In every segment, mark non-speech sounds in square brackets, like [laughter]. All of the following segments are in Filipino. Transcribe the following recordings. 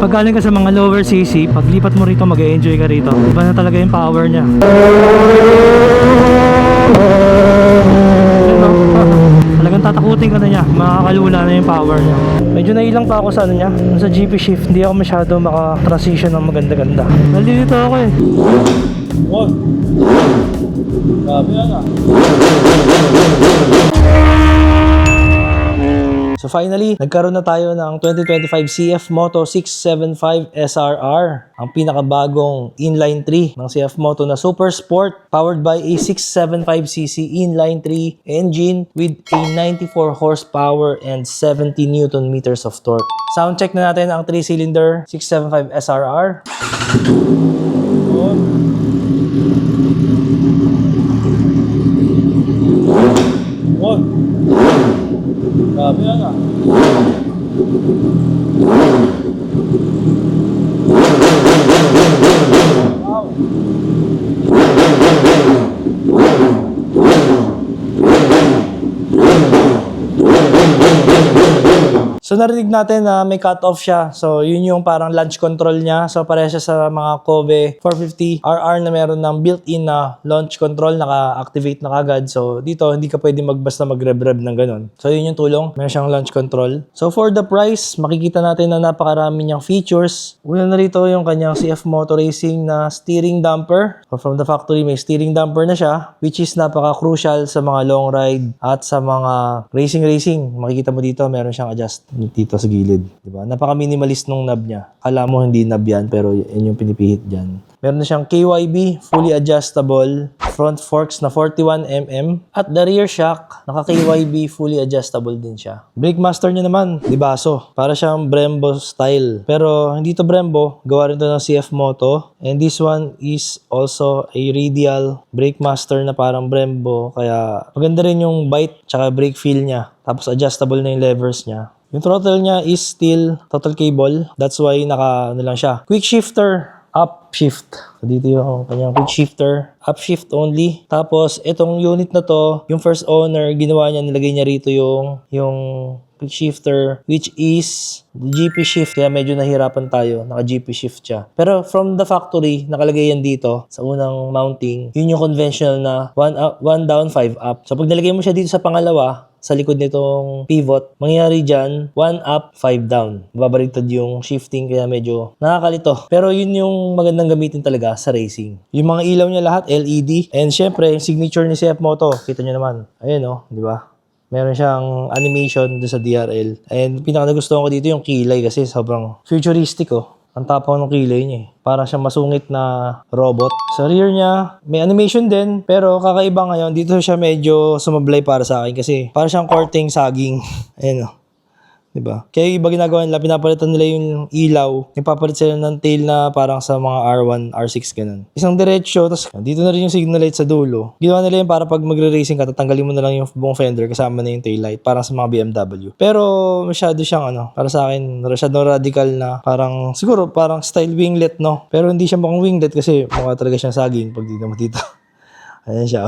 Pag galing ka sa mga lower CC, paglipat mo rito, mag-enjoy ka rito. Iba na talaga yung power niya. Ayun, no? Talagang tatakutin ka na niya, makakalula na yung power niya. Medyo nailang pa ako sa ano niya, sa GP shift, hindi ako masyado maka-transition ng maganda-ganda. Nalilito ako eh. Wag. Grabe yan ah. So finally, nagkaroon na tayo ng 2025 CF Moto 675 SRR, ang pinakabagong inline 3 ng CF Moto na Super Sport powered by a 675cc inline 3 engine with a 94 horsepower and 70 newton meters of torque. Sound check na natin ang 3-cylinder 675 SRR. Narinig natin na may cut-off siya. So yun yung parang launch control niya. So pareha siya sa mga Kobe 450 RR na meron ng built-in na launch control naka-activate na kagad. So dito hindi ka pwede magbasta mag-rev-rev ng ganun. So yun yung tulong. Meron siyang launch control. So for the price, makikita natin na napakarami niyang features. Una na rito yung kanyang CF Moto Racing na steering damper. So from the factory may steering damper na siya which is napaka-crucial sa mga long ride at sa mga racing-racing. Makikita mo dito meron siyang adjust dito sa gilid. Diba? Napaka-minimalist nung knob niya. Kala mo hindi knob yan pero yun yung pinipihit dyan. Meron na siyang KYB, fully adjustable, front forks na 41mm, at the rear shock, naka KYB, fully adjustable din siya. Brake master niya naman, libaso. Para siyang Brembo style. Pero hindi to Brembo, gawa rin to ng CF Moto. And this one is also a radial brake master na parang Brembo. Kaya maganda rin yung bite tsaka brake feel niya. Tapos adjustable na yung levers niya. Yung throttle niya is still total cable. That's why naka ano lang siya. Quick shifter, up shift. So dito yung kanyang quick shifter, up shift only. Tapos itong unit na to, yung first owner, ginawa niya, nilagay niya rito yung yung quick shifter which is GP shift kaya medyo nahirapan tayo naka GP shift siya pero from the factory nakalagay yan dito sa unang mounting yun yung conventional na 1 up, one down 5 up so pag nilagay mo siya dito sa pangalawa sa likod nitong pivot, mangyayari dyan, 1 up, 5 down. Babarigtad yung shifting kaya medyo nakakalito. Pero yun yung magandang gamitin talaga sa racing. Yung mga ilaw niya lahat, LED. And syempre, yung signature ni CF Moto, kita nyo naman. Ayun oh, di ba? Meron siyang animation doon sa DRL. And pinaka nagustuhan ko dito yung kilay kasi sobrang futuristic oh. Ang tapang ng kilay niya eh. Para siyang masungit na robot. Sa rear niya, may animation din. Pero kakaiba ngayon, dito siya medyo sumablay para sa akin kasi para siyang korting saging. [laughs] Ayan o. Diba? Kaya yung iba ginagawa nila, pinapalitan nila yung ilaw. Ipapalit sila ng tail na parang sa mga R1, R6 ganun. Isang diretsyo, tapos dito na rin yung signal light sa dulo. Ginawa nila yun para pag magre-racing ka, tatanggalin mo na lang yung buong fender kasama na yung tail light, parang sa mga BMW. Pero masyado siyang ano, para sa akin, masyadong radical na parang, siguro parang style winglet, no? Pero hindi siya mukhang winglet kasi mukha talaga siyang saging pag dito mo [laughs] dito. Ayan siya.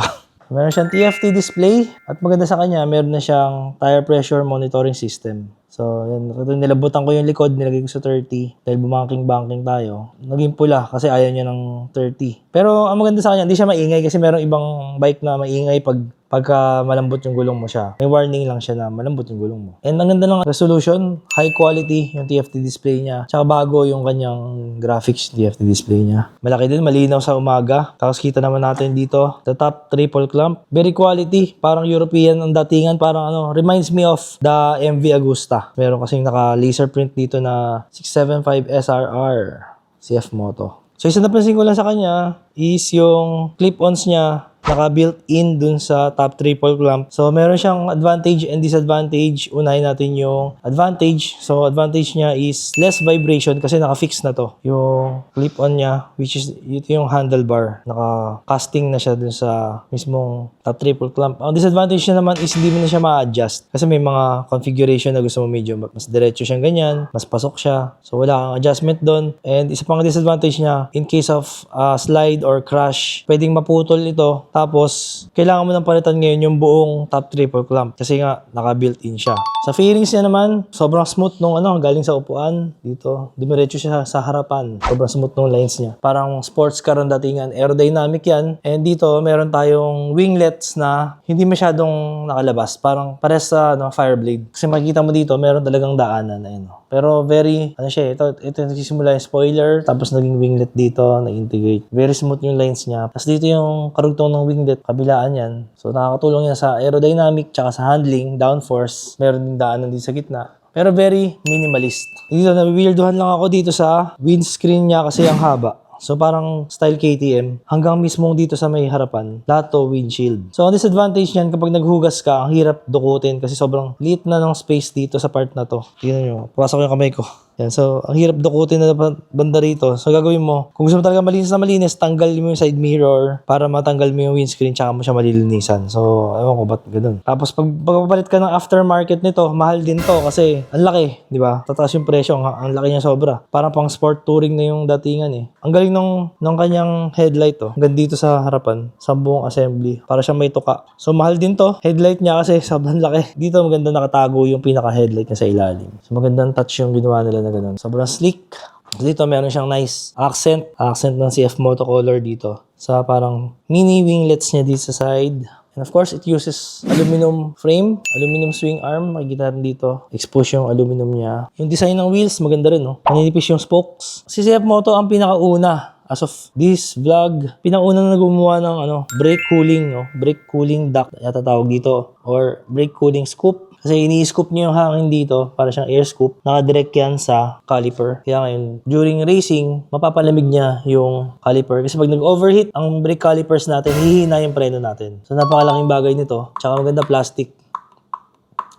Meron siyang TFT display at maganda sa kanya, meron na siyang tire pressure monitoring system. So, yan. Ito, nilabutan ko yung likod, nilagay ko sa 30 dahil bumanking-banking tayo. Naging pula kasi ayaw niya ng 30. Pero ang maganda sa kanya, hindi siya maingay kasi merong ibang bike na maingay pag pagka malambot yung gulong mo siya. May warning lang siya na malambot yung gulong mo. And ang ganda ng resolution, high quality yung TFT display niya. Tsaka bago yung kanyang graphics TFT display niya. Malaki din, malinaw sa umaga. Tapos kita naman natin dito, the top triple clamp. Very quality, parang European ang datingan, parang ano, reminds me of the MV Agusta. Meron kasing naka laser print dito na 675 SRR CF Moto. So isa napansin ko lang sa kanya is yung clip-ons niya naka built-in dun sa top triple clamp. So, meron siyang advantage and disadvantage. Unahin natin yung advantage. So, advantage niya is less vibration kasi naka-fix na to. Yung clip-on niya, which is ito yung handlebar. Naka-casting na siya dun sa mismong top triple clamp. Ang disadvantage niya naman is hindi mo na siya ma-adjust. Kasi may mga configuration na gusto mo medyo mas diretso siyang ganyan, mas pasok siya. So, wala kang adjustment doon. And isa pang disadvantage niya, in case of uh, slide or crash, pwedeng maputol ito Tapos, kailangan mo nang palitan ngayon yung buong top triple clamp kasi nga naka-built-in siya. Sa fairings niya naman, sobrang smooth nung ano, galing sa upuan dito. Dumiretso siya sa harapan. Sobrang smooth nung lines niya. Parang sports car ang datingan. Aerodynamic yan. And dito, meron tayong winglets na hindi masyadong nakalabas. Parang pares sa ano, Fireblade. Kasi makikita mo dito, meron talagang daanan. Ayun, oh. Pero very, ano siya, ito, ito nagsisimula yung spoiler, tapos naging winglet dito, na-integrate. Very smooth yung lines niya. Tapos dito yung karugtong ng winglet, kabilaan yan. So nakakatulong yan sa aerodynamic, tsaka sa handling, downforce. Meron din daanan din sa gitna. Pero very minimalist. Dito, nabibilduhan lang ako dito sa windscreen niya kasi ang haba. So parang style KTM, hanggang mismong dito sa may harapan, lahat to windshield. So ang disadvantage niyan kapag naghugas ka, ang hirap dukutin kasi sobrang liit na ng space dito sa part na to. Tingnan nyo, pasok yung kamay ko. Yan, so ang hirap dukutin na ba- banda rito. So gagawin mo, kung gusto mo talaga malinis na malinis, tanggal mo yung side mirror para matanggal mo yung windscreen tsaka mo siya malilinisan. So ewan ko ba't ganun. Tapos pag pagpapalit ka ng aftermarket nito, mahal din to kasi ang laki, di ba? Tataas yung presyo, ang, ang laki niya sobra. Parang pang sport touring na yung datingan eh. Ang galing nung, nung kanyang headlight to, hanggang dito sa harapan, sa buong assembly. Para siyang may tuka. So mahal din to. Headlight niya kasi [laughs] sobrang laki. Dito maganda nakatago yung pinaka-headlight niya sa ilalim. So magandang touch yung ginawa nila na ganun. Sobrang sleek. Dito meron siyang nice accent. Accent ng CF Moto Color dito. Sa parang mini winglets niya dito sa side. And of course, it uses aluminum frame, aluminum swing arm. Makikita natin dito. Expose yung aluminum niya. Yung design ng wheels, maganda rin, no? Maninipis yung spokes. Si CF Moto ang pinakauna as of this vlog, pinakauna na gumawa ng ano, brake cooling, no? Brake cooling duct yata tawag dito or brake cooling scoop. Kasi ini-scoop niyo yung hangin dito para siyang air scoop. Nakadirect yan sa caliper. Kaya ngayon, during racing, mapapalamig niya yung caliper. Kasi pag nag-overheat ang brake calipers natin, hihina yung preno natin. So napakalaking bagay nito. Tsaka maganda plastic.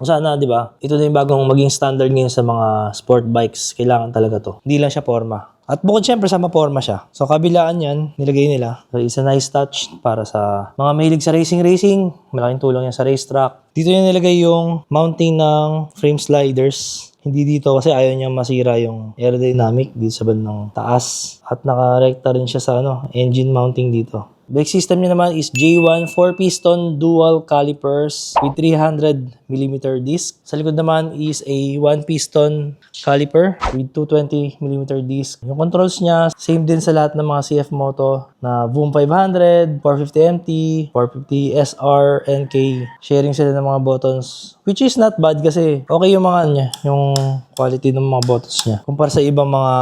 Sana, di ba? Ito na yung bagong maging standard ngayon sa mga sport bikes. Kailangan talaga to. Hindi lang siya forma. At bukod syempre sa maporma siya. So kabilaan yan, nilagay nila. So it's a nice touch para sa mga mahilig sa racing-racing. Malaking tulong yan sa racetrack. Dito yung nilagay yung mounting ng frame sliders. Hindi dito kasi ayaw niya masira yung aerodynamic dito sa bandang taas. At nakarekta rin siya sa ano, engine mounting dito. Brake system niya naman is J1 4-piston dual calipers with 300mm disc. Sa likod naman is a 1-piston caliper with 220mm disc. Yung controls niya, same din sa lahat ng mga CF Moto na Boom 500, 450MT, 450 SR, NK. Sharing sila ng mga buttons which is not bad kasi okay yung mga niya, yung quality ng mga buttons niya. Kumpara sa ibang mga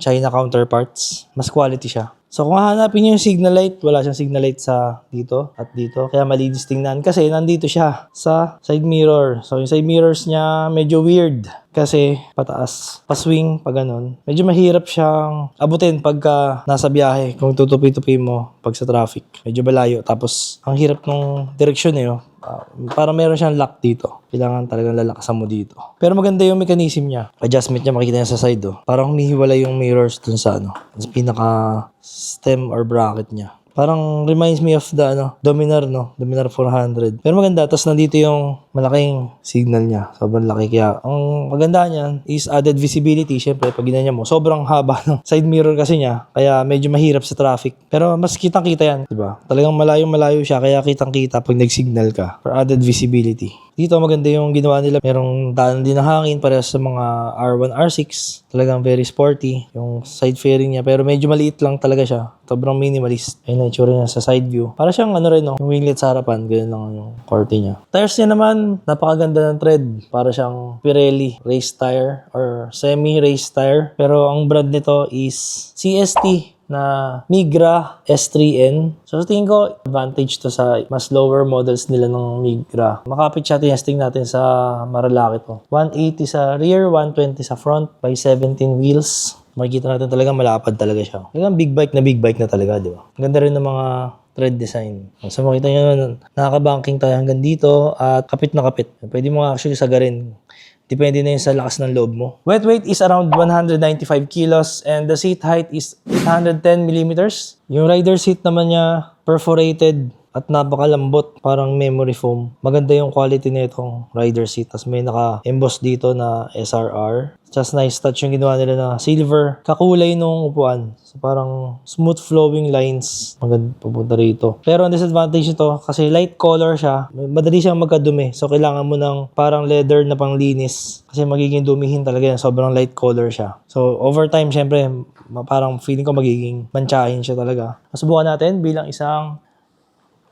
China counterparts, mas quality siya. So kung hahanapin niyo yung signal light, wala siyang signal light sa dito at dito. Kaya malinis tingnan kasi nandito siya sa side mirror. So yung side mirrors niya medyo weird kasi pataas, paswing pag ganun. Medyo mahirap siyang abutin pagka nasa biyahe kung tutupi-tupi mo pag sa traffic. Medyo malayo. Tapos ang hirap nung direksyon eh. Oh. Ah, para meron siyang lock dito. Kailangan talagang lalakasan mo dito. Pero maganda yung mechanism niya. Adjustment niya makikita niya sa side oh. Parang humihiwala yung mirrors dun sa ano. Sa pinaka stem or bracket niya. Parang reminds me of the ano, Dominar no, Dominar 400. Pero maganda tapos nandito yung malaking signal niya. Sobrang laki kaya ang maganda niyan is added visibility. Syempre pag ginanya mo, sobrang haba [laughs] ng side mirror kasi niya. Kaya medyo mahirap sa traffic. Pero mas kitang-kita yan, 'di ba? Talagang malayo-malayo siya kaya kitang-kita pag nag-signal ka for added visibility. Dito maganda yung ginawa nila. Merong daan din ng hangin para sa mga R1, R6. Talagang very sporty. Yung side fairing niya. Pero medyo maliit lang talaga siya. Sobrang minimalist. Ayun na itsura niya sa side view. Para siyang ano rin, no? yung winglet sa harapan. Ganyan lang yung korte niya. Tires niya naman, napakaganda ng tread. Para siyang Pirelli race tire or semi-race tire. Pero ang brand nito is CST na Migra S3N. So sa tingin ko, advantage to sa mas lower models nila ng Migra. Makapit siya, testing natin sa Marilaki to. 180 sa rear, 120 sa front, by 17 wheels. Makikita natin talagang malapad talaga siya. Talagang big bike na big bike na talaga, di ba? Ganda rin ng mga tread design. So makita nyo, nakaka-banking tayo hanggang dito at kapit na kapit. Pwede mo actually sagarin. Depende na yun sa lakas ng loob mo. Wet weight is around 195 kilos and the seat height is 810 millimeters. Yung rider seat naman niya perforated at napakalambot, parang memory foam. Maganda yung quality na itong rider seat. Tapos may naka-emboss dito na SRR. Just nice touch yung ginawa nila na silver. Kakulay nung upuan. So parang smooth flowing lines. Maganda papunta rito. Pero ang disadvantage nito, kasi light color siya, madali siyang magkadumi. So kailangan mo ng parang leather na panglinis. Kasi magiging dumihin talaga yan. Sobrang light color siya. So over time, syempre, parang feeling ko magiging mantsahin siya talaga. Masubukan natin bilang isang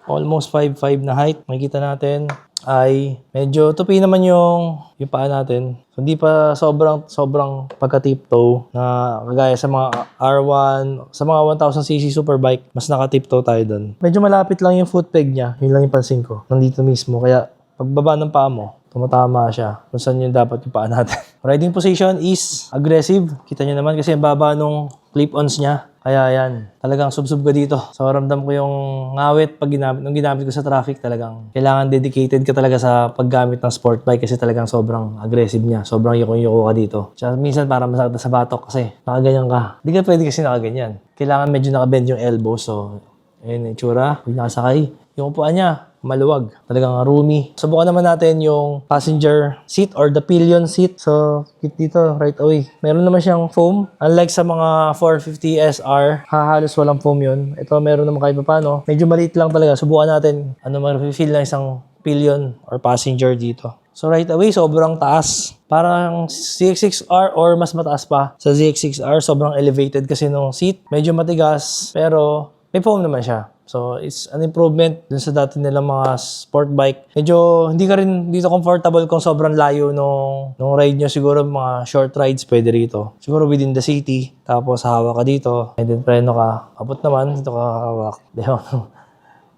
almost 5'5 na height. Makikita natin ay medyo tupi naman yung yung paa natin. So, hindi pa sobrang sobrang pagka-tiptoe na kagaya sa mga R1, sa mga 1000cc superbike, mas naka-tiptoe tayo doon. Medyo malapit lang yung foot peg niya. Yun lang yung pansin ko. Nandito mismo. Kaya pagbaba ng paa mo, tumatama siya kung saan yung dapat yung paa natin. [laughs] Riding position is aggressive. Kita nyo naman kasi ang baba nung clip-ons niya. Kaya yan, talagang subsub ka dito. So ramdam ko yung ngawit pag ginamit, nung ginamit ko sa traffic talagang kailangan dedicated ka talaga sa paggamit ng sport bike kasi talagang sobrang aggressive niya. Sobrang yuko-yuko ka dito. Tsaka minsan para masakit sa batok kasi nakaganyan ka. Hindi ka pwede kasi nakaganyan. Kailangan medyo nakabend yung elbow so ayun yung itsura. Pag nakasakay, yung upuan niya, maluwag. Talagang roomy. Subukan naman natin yung passenger seat or the pillion seat. So, dito right away. Meron naman siyang foam. Unlike sa mga 450 SR, hahalos walang foam yun. Ito meron naman kahit pa paano. Medyo maliit lang talaga. Subukan natin ano ma-feel ng isang pillion or passenger dito. So right away, sobrang taas. Parang ZX6R or mas mataas pa. Sa ZX6R, sobrang elevated kasi nung seat. Medyo matigas, pero may foam naman siya. So, it's an improvement dun sa dati nilang mga sport bike. Medyo hindi ka rin dito comfortable kung sobrang layo nung, nung ride nyo. Siguro mga short rides pwede rito. Siguro within the city. Tapos hawak ka dito. And then preno ka. Abot naman, dito ka hawak. [laughs] Di ba?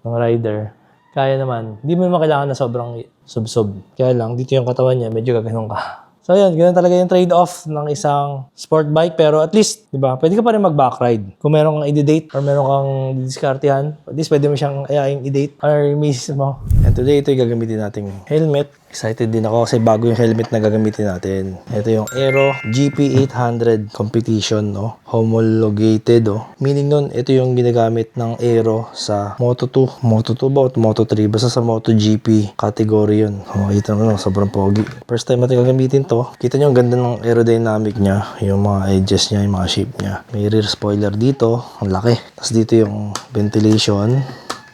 ng rider. Kaya naman. Hindi mo naman na sobrang sub-sub. Kaya lang, dito yung katawan niya, medyo gaganon ka. So yun, ganun talaga yung trade-off ng isang sport bike. Pero at least, di ba, pwede ka pa rin mag-back ride. Kung meron kang i-date or meron kang diskartehan, at least pwede mo siyang i-date or misis mo. And today, ito yung gagamitin nating helmet. Excited din ako kasi bago yung helmet na gagamitin natin. Ito yung Aero GP800 competition, no? Homologated, oh. Meaning nun, ito yung ginagamit ng Aero sa Moto2. Moto2 ba o Moto3? Basta sa MotoGP category yun. Oh, kita mo, sobrang pogi. First time natin gagamitin to. Kita nyo ang ganda ng aerodynamic niya. Yung mga edges niya, yung mga shape niya. May rear spoiler dito. Ang laki. Tapos dito yung ventilation.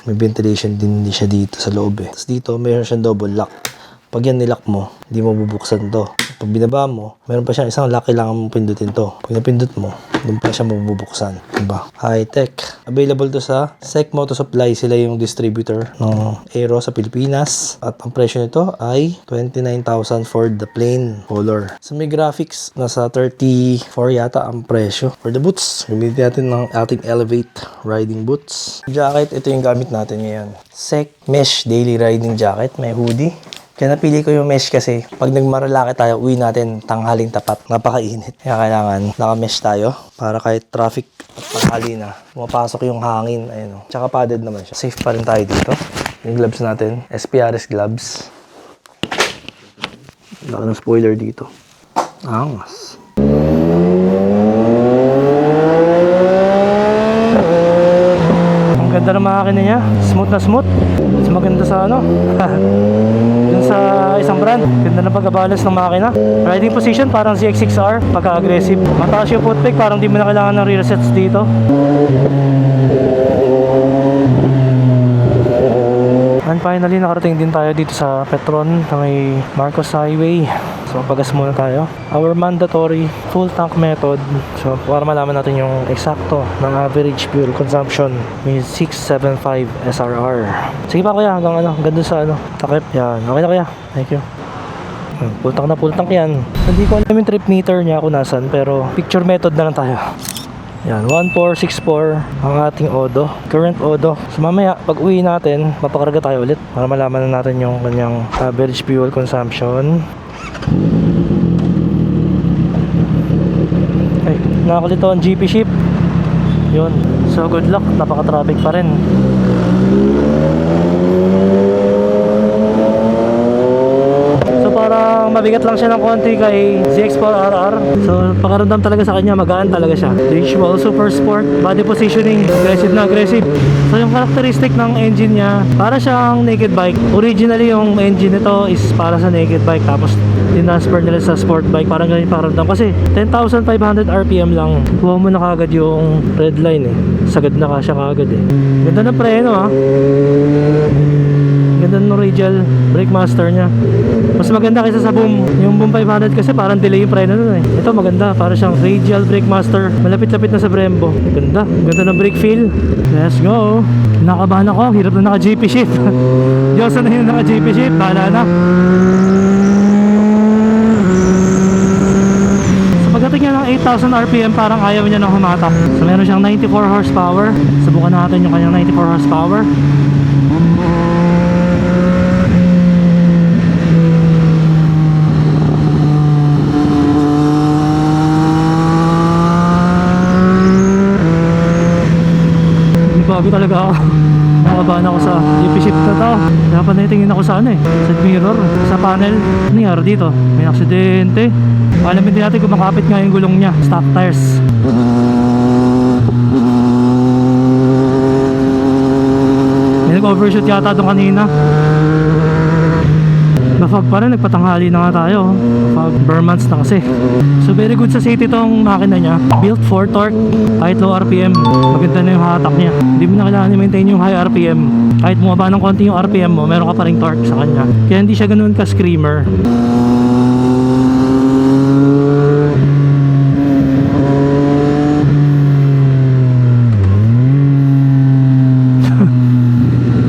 May ventilation din siya dito sa loob eh. Tapos dito, mayroon siyang double lock. Pag yan nilock mo, hindi mo bubuksan to. Pag binaba mo, meron pa siyang isang lock, kailangan mo pindutin to. Pag napindut mo, doon pa siya mabubuksan. Diba? High-tech. Available to sa Sec Moto Supply. Sila yung distributor ng Aero sa Pilipinas. At ang presyo nito ay 29,000 for the plain color. Sa may graphics, nasa 34 yata ang presyo. For the boots, gamitin natin ng ating Elevate riding boots. Jacket, ito yung gamit natin ngayon. Sec Mesh Daily Riding Jacket. May hoodie. Kaya napili ko yung mesh kasi pag nagmaralaki tayo, uwi natin tanghaling tapat. Napakainit. Kaya kailangan naka-mesh tayo para kahit traffic at tanghali na, pumapasok yung hangin. Ayun o. Tsaka padded naman siya. Safe pa rin tayo dito. Yung gloves natin, SPRS gloves. Laki ng spoiler dito. Angas. Ang ganda ng makina niya. Smooth na smooth. Mas maganda sa ano. [laughs] Sa isang brand. Ganda ng pagkabalas ng makina. Riding position parang ZX6R. Pagka-aggressive. Mataas yung foot peg. Parang di mo na kailangan ng rear sets dito. And finally, nakarating din tayo dito sa Petron na may Marcos Highway. So, pagas muna tayo. Our mandatory full tank method. So, para malaman natin yung eksakto ng average fuel consumption is 675 SRR. Sige pa kuya, hanggang ano, dun sa ano, takip. Yan, okay na kuya. Thank you. Hmm, Full tank na full tank yan. Hindi ko alam yung trip meter niya kung nasan, pero picture method na lang tayo. Yan, 1464 ang ating odo. Current odo. So mamaya, pag uwi natin, mapakarga tayo ulit para malaman na natin yung kanyang average fuel consumption. Ay, nakakalito ang GP ship. Yun. So good luck, napaka-traffic pa rin. So parang mabigat lang siya ng konti kay ZX4RR. So pakaramdam talaga sa kanya, magaan talaga siya. The usual super sport, body positioning, aggressive na aggressive. So yung characteristic ng engine niya, para siyang naked bike. Originally yung engine nito is para sa naked bike. Tapos tinasper nila sa sport bike. Parang ganyan pakiramdam. Kasi 10,500 RPM lang. Kuha mo na kagad yung red line eh. Sagad na ka siya kagad eh. Ganda ng preno ah. Ganda ng radial brake master niya. Mas maganda kaysa sa boom. Yung boom 500 kasi parang delay yung preno nun eh. Ito maganda. Para siyang radial brake master. Malapit-lapit na sa Brembo. Ganda. Ganda ng brake feel. Let's go. Nakabahan ako. Hirap na naka-GP shift. [laughs] Diyos na yung naka-GP shift. Bahala na. So pagdating niya ng 8,000 RPM parang ayaw niya nang humatak. So meron siyang 94 horsepower. Subukan natin yung kanyang 94 horsepower. Bago talaga ako. Nakabahan ako sa GP shift na to. Dapat naitingin ako sa ano eh. Sa mirror, sa panel. Ano nangyari dito? May aksidente. Alamin din natin kung makapit nga yung gulong niya. Stock tires. May nag-overshoot yata doon kanina. Nafag pa rin, nagpatanghali na nga tayo. Nafag, bare months na kasi. So very good sa city tong makina niya. Built for torque, kahit low RPM. Maganda na yung hatak niya. Hindi mo na kailangan i-maintain yung high RPM. Kahit bumaba ng konti yung RPM mo, meron ka pa ring torque sa kanya. Kaya hindi siya ganun ka-screamer.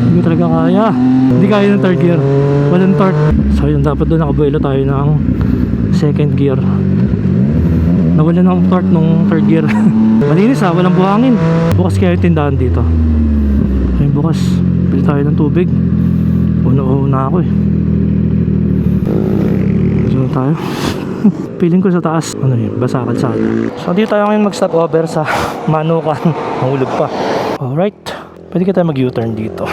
Hindi ko talaga kaya. Hindi kaya ng third gear. Walang torque. So yun, dapat doon nakabuelo tayo ng second gear. Nawala ng torque nung third gear. [laughs] Malinis ha, walang buhangin. Bukas kaya yung tindahan dito. Ayun bukas. Bili tayo ng tubig. Una-una ako eh. Na tayo. [laughs] Feeling ko sa taas. Ano yun? Basa kalsada. So dito tayo ngayon mag-stop over sa [laughs] Manukan. Mahulog pa. Alright. Pwede ka tayo mag-U-turn dito.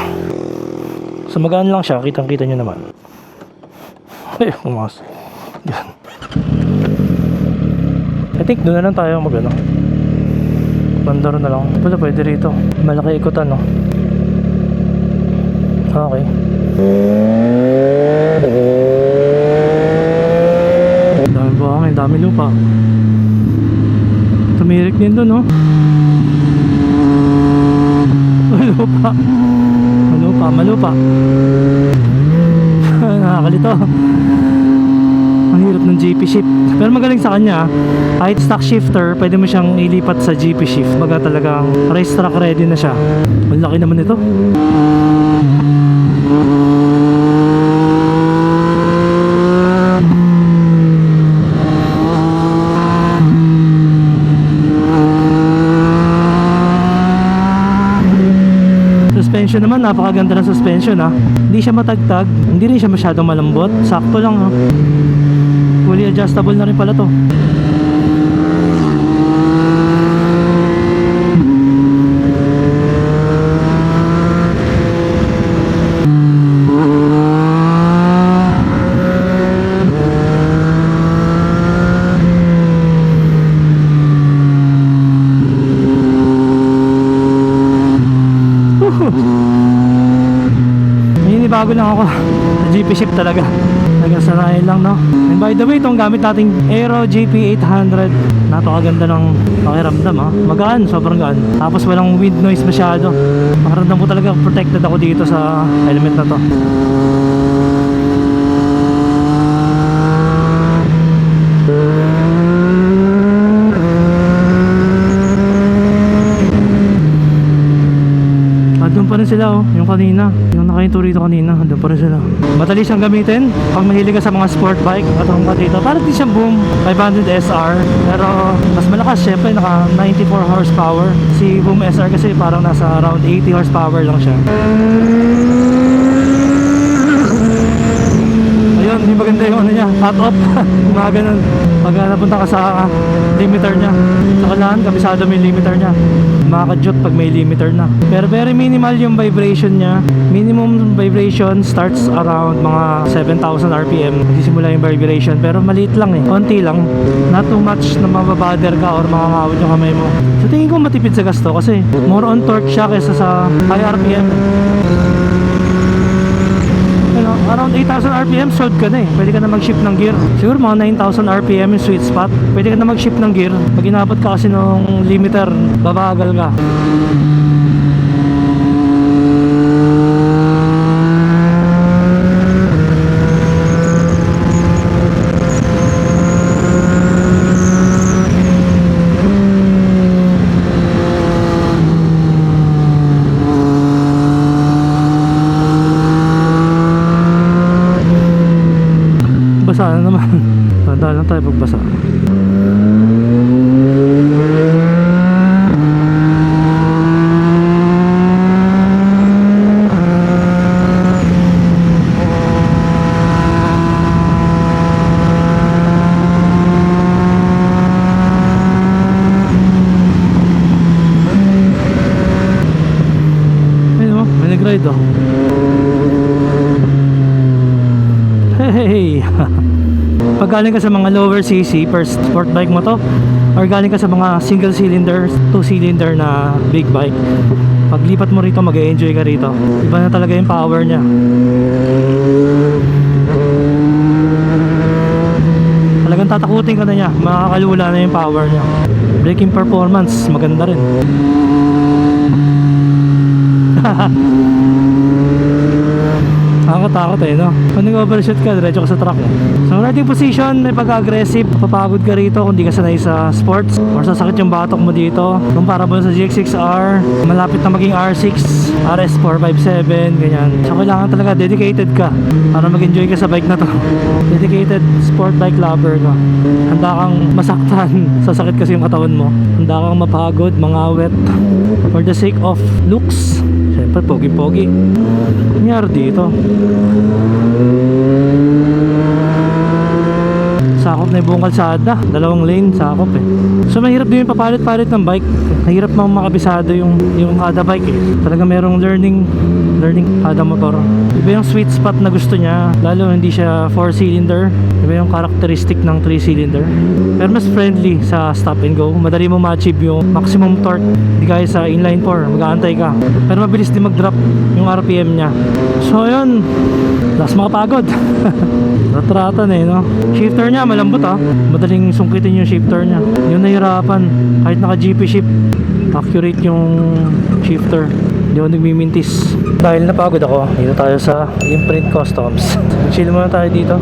So magaan lang siya. Kitang kita nyo naman. Eh, umas. Yan. I think doon na lang tayo mag ano. Bandaro na lang. Wala pwede rito. Malaki ikutan no. Okay. Dami buhangin, dami lupa. Tumirik din doon no. [laughs] Malupa. Malupa, malupa. [laughs] Nakakalito. Ang hirap ng GP shift. Pero magaling sa kanya, kahit stock shifter, pwede mo siyang ilipat sa GP shift. Baga talagang racetrack ready na siya. Ang laki naman ito. Suspension naman, napakaganda ng suspension ha. Hindi siya matagtag, hindi rin siya masyadong malambot. Sakto lang ha. Fully adjustable na rin pala to. Naninibago lang ako Shift talaga. Nagasanayan lang, no? And by the way, itong gamit nating Aero GP 800. Napakaganda ng pakiramdam, ha? Magaan, sobrang gaan. Tapos walang wind noise masyado. Pakiramdam ko talaga protected ako dito sa element na to. Andun pa rin sila oh, kanina. Yung nakahinto rito kanina, andun pa rin sila. Madali siyang gamitin pag mahilig ka sa mga sport bike at ang dito. Parang di siyang boom 500 SR. Pero mas malakas syempre, naka 94 horsepower. Si boom SR kasi parang nasa around 80 horsepower lang siya. Hindi maganda yung ano niya, cut off. [laughs] mga ganun. Pag uh, napunta ka sa uh, limiter niya. Sa kailangan, kabisado yung limiter niya. Makakajut pag may limiter na. Pero very minimal yung vibration niya. Minimum vibration starts around mga 7,000 RPM. Nagsisimula yung vibration. Pero maliit lang eh. Konti lang. Not too much na mababother ka or makakawad yung kamay mo. So tingin ko matipid sa gasto kasi more on torque siya kaysa sa high RPM. Around 8,000 RPM, sold ka na eh. Pwede ka na mag-shift ng gear. Siguro mga 9,000 RPM yung sweet spot. Pwede ka na mag-shift ng gear. Pag inabot ka kasi nung limiter, babagal ka. Basa na naman. Tanda lang tayo pagbasa. Oh, oh. Hey! [laughs] Pag galing ka sa mga lower CC per sport bike mo to or galing ka sa mga single cylinder, two cylinder na big bike paglipat mo rito mag enjoy ka rito. Iba na talaga yung power niya. Talagang tatakutin ka na niya. Makakalula na yung power niya. Braking performance maganda rin [laughs] Nakakatakot eh, no? Kung nag-overshoot ka, diretso ka sa truck eh. So, riding position, may pag-aggressive, papagod ka rito kung di ka sanay sa sports or sasakit yung batok mo dito. Kung para mo sa GX6R, malapit na maging R6, RS457, ganyan. So, kailangan talaga dedicated ka para mag-enjoy ka sa bike na to. [laughs] dedicated sport bike lover ka. Handa kang masaktan, [laughs] sasakit kasi yung katawan mo. Handa kang mapagod, mangawet for the sake of looks. Siyempre, pogi-pogi. Nangyari dito. Sakop na yung buong kalsada. Dalawang lane, sakop eh. So mahirap din yung papalit-palit ng bike. Mahirap mang makabisado yung, yung kada bike eh. Talaga merong learning learning kada motor. Iba yung sweet spot na gusto niya. Lalo hindi siya 4-cylinder. Iba yung characteristic ng 3-cylinder. Pero mas friendly sa stop and go. Madali mo ma-achieve yung maximum torque. Hindi gaya sa inline 4. Mag-aantay ka. Pero mabilis din mag-drop yung RPM niya. So yun. Lakas makapagod. [laughs] Ratratan eh, no? Shifter niya, malambot ah. Madaling sungkitin yung shifter niya. Yung nahirapan. Kahit naka GP shift, accurate yung shifter. Hindi ako nagmimintis. Dahil napagod ako, dito tayo sa Imprint Customs. [laughs] Chill muna tayo dito.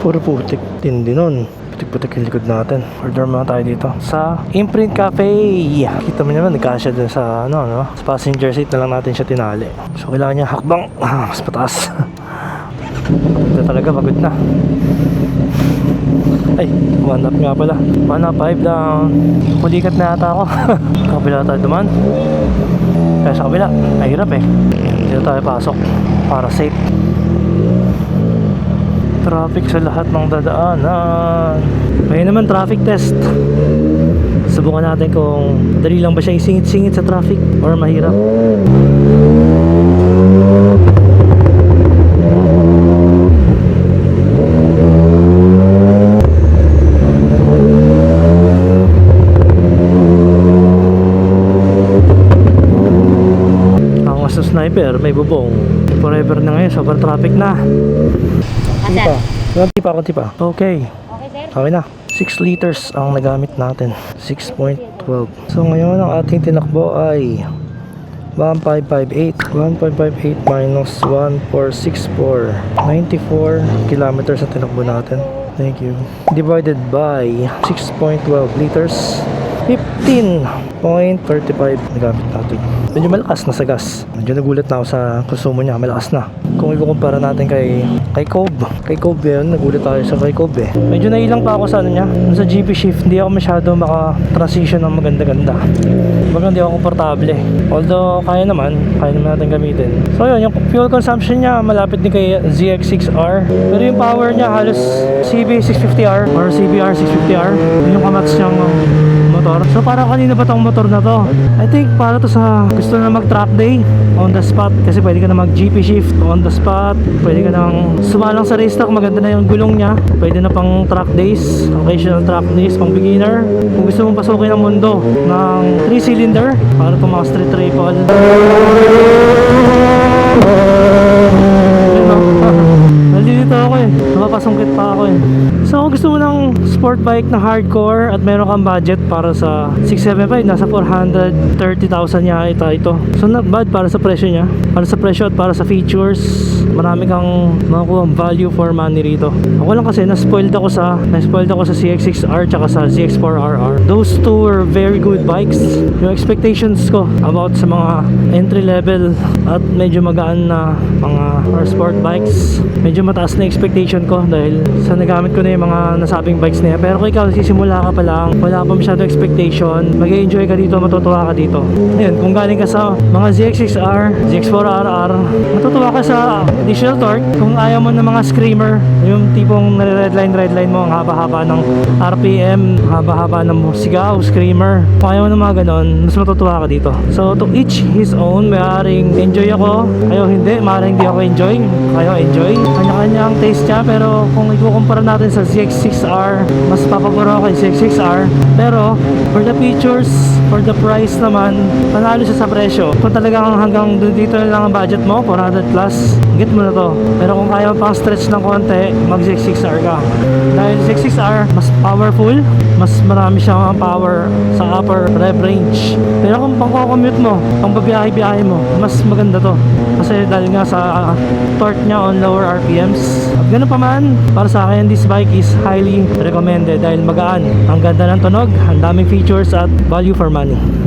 Puro putik. Tindi nun. Putik-putik yung likod natin. Order muna tayo dito. Sa Imprint Cafe. Kita mo naman, nagkasya dun sa, ano, no? Sa passenger seat na lang natin siya tinali. So, kailangan niya hakbang. [laughs] Ah, mas pataas. Ito talaga, pagod na. Ay, one up nga pala. One up, five down. Pulikat na ata ako. [laughs] kabila tayo duman. Kaya sa kabila, mahirap eh. Dito tayo pasok para safe traffic sa lahat ng dadaanan. May naman traffic test. Subukan natin kung dali lang ba siya isingit-singit sa traffic or mahirap. Sniper, may bubong. Forever na ngayon, sobrang traffic na. Konti pa. Konti pa, konti pa. Okay. Okay, sir? Okay na. 6 liters ang nagamit natin. 6.12. So ngayon ang ating tinakbo ay 1558. 1558 minus 1464. 94 kilometers ang tinakbo natin. Thank you. Divided by 6.12 liters. 15.35 nagamit natin. Medyo malakas na sa gas. Medyo nagulat na ako sa konsumo niya. Malakas na. Kung ikukumpara natin kay kay Cove. Kay Cove yun, nagulat tayo sa kay Cove eh. Medyo nailang pa ako sa ano niya. Sa GP shift, hindi ako masyado maka-transition ng maganda-ganda. Baga hindi ako komportable. Although, kaya naman. Kaya naman natin gamitin. So yun, yung fuel consumption niya malapit din kay ZX6R. Pero yung power niya halos CB650R or CBR650R. Yun yung kamats niyang motor. So para kanina ba tong motor na to? I think para to sa gusto na mag track day on the spot kasi pwede ka na mag GP shift on the spot. Pwede ka nang sumalang sa race track, maganda na yung gulong niya. Pwede na pang track days, occasional track days, pang beginner. Kung gusto mong pasukin ang mundo ng 3 cylinder para to mga street triple. Ayun, no? Nandito ako Napapasungkit pa ako eh. So kung gusto mo ng sport bike na hardcore at meron kang budget para sa 675, nasa 430,000 niya ito. So not bad para sa presyo niya. Para sa presyo at para sa features, marami kang makukuha value for money rito. Ako lang kasi na-spoiled ako sa na-spoiled ako sa CX-6R tsaka sa ZX4RR. Those two were very good bikes. Yung expectations ko about sa mga entry level at medyo magaan na mga or sport bikes, medyo mataas na expectation ko dahil sa nagamit ko na yung mga nasabing bikes na yan. Pero kung ikaw sisimula ka pa lang, wala pa masyado expectation, mag enjoy ka dito, matutuwa ka dito. Ngayon, kung galing ka sa mga ZX6R, ZX4RR, matutuwa ka sa additional torque. Kung ayaw mo ng mga screamer, yung tipong nare-redline, redline mo, ang haba-haba ng RPM, haba-haba ng sigaw, screamer. Kung ayaw mo ng mga ganon, mas matutuwa ka dito. So, to each his own, maaaring enjoy ako, kayo hindi, maaaring hindi ako enjoy, kayo enjoy. Kanya-kanya ang taste niya, pero kung ikukumpara natin sa ZX6R, mas papaguro ako kay ZX6R. Pero, for the features, for the price naman, panalo siya sa presyo. Kung talagang hanggang dito na lang ang budget mo, 400 plus, get mo na to. Pero kung kaya mo pang stretch ng konti, mag ZX6R ka. Dahil ZX6R, mas powerful, mas marami siyang power sa upper rev range. Pero kung pang commute mo, pang babiyahe-biyahe mo, mas maganda to. Kasi dahil nga sa uh, torque niya on lower RPMs. At ganun pa man, para sa akin, this bike is highly recommended dahil magaan. Ang ganda ng tunog, ang daming features at value for money.